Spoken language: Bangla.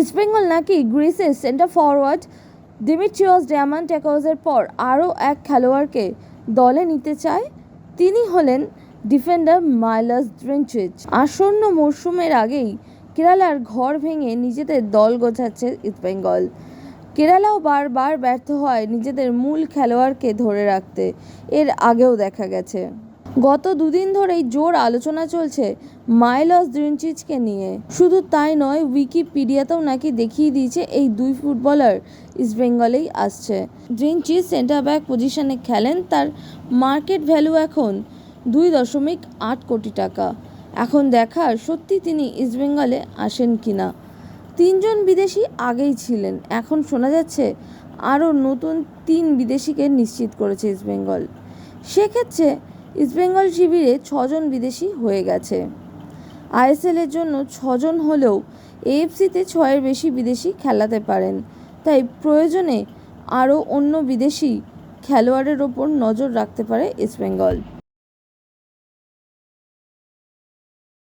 ইস্টবেঙ্গল নাকি গ্রিসের সেন্টার ফরওয়ার্ড দিমিট্রিয়স ডিয়ামান্টেকোজের পর আরও এক খেলোয়াড়কে দলে নিতে চায়, তিনি হলেন ডিফেন্ডার মাইলাস ড্রিনচিচ। আসন্ন মরশুমের আগেই কেরালার ঘর ভেঙে নিজেদের দল গোছাচ্ছে ইস্টবেঙ্গল কেরালাও বারবার ব্যর্থ হয় নিজেদের মূল খেলোয়াড়কে ধরে রাখতে, এর আগেও দেখা গেছে। গত দুদিন ধরেই জোর আলোচনা চলছে মাইলস ড্রিনচিচকে নিয়ে। শুধু তাই নয়, উইকিপিডিয়াতেও নাকি দেখিয়ে দিয়েছে এই দুই ফুটবলার ইস্টবেঙ্গলেই আসছে। ড্রিনচিচ সেন্টার ব্যাক পজিশনে খেলেন, তার মার্কেট ভ্যালু এখন দুই দশমিক আট কোটি টাকা। এখন দেখার সত্যি তিনি ইস্টবেঙ্গলে আসেন কি না তিনজন বিদেশি আগেই ছিলেন, এখন শোনা যাচ্ছে আরও নতুন তিন বিদেশিকে নিশ্চিত করেছে ইস্টবেঙ্গল সেক্ষেত্রে ইস্টবেঙ্গল শিবিরে ছজন বিদেশি হয়ে গেছে। আইএসএলের জন্য ছজন হলেও এএফসিতে ছয়ের বেশি বিদেশি খেলাতে পারেন। তাই প্রয়োজনে আরও অন্য বিদেশি খেলোয়াড়ের ওপর নজর রাখতে পারে ইস্টবেঙ্গল